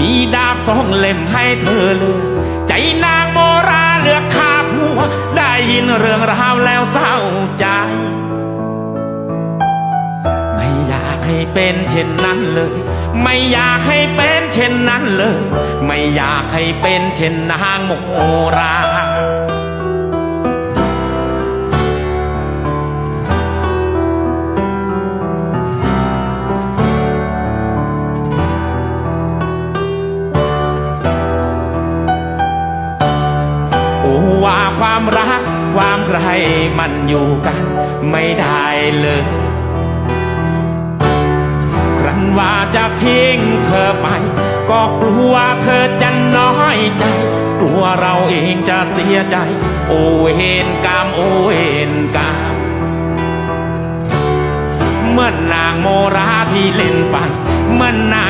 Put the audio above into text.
มีดาบสองเล่มให้เธอเลือกใจนางโมราเลือกฆ่าผัว ได้ยินเรื่องราวแล้วเศร้าใจ ไม่อยากให้เป็นเช่นนั้นเลย ไม่อยากให้เป็นเช่นนั้นเลย ไม่อยากให้เป็นเช่นนางโมรา โอ้ว่าความรัก ความใครมันอยู่กัน ไม่ได้เลยครั้นว่าจะทิ้งเธอไป ก็กลัวเธอจะน้อยใจ กลัวเราเองจะเสียใจ โอเวนกรรมโอเวนกรรมเมื่อนางโมราที่เล่นไปเมื่อนางกา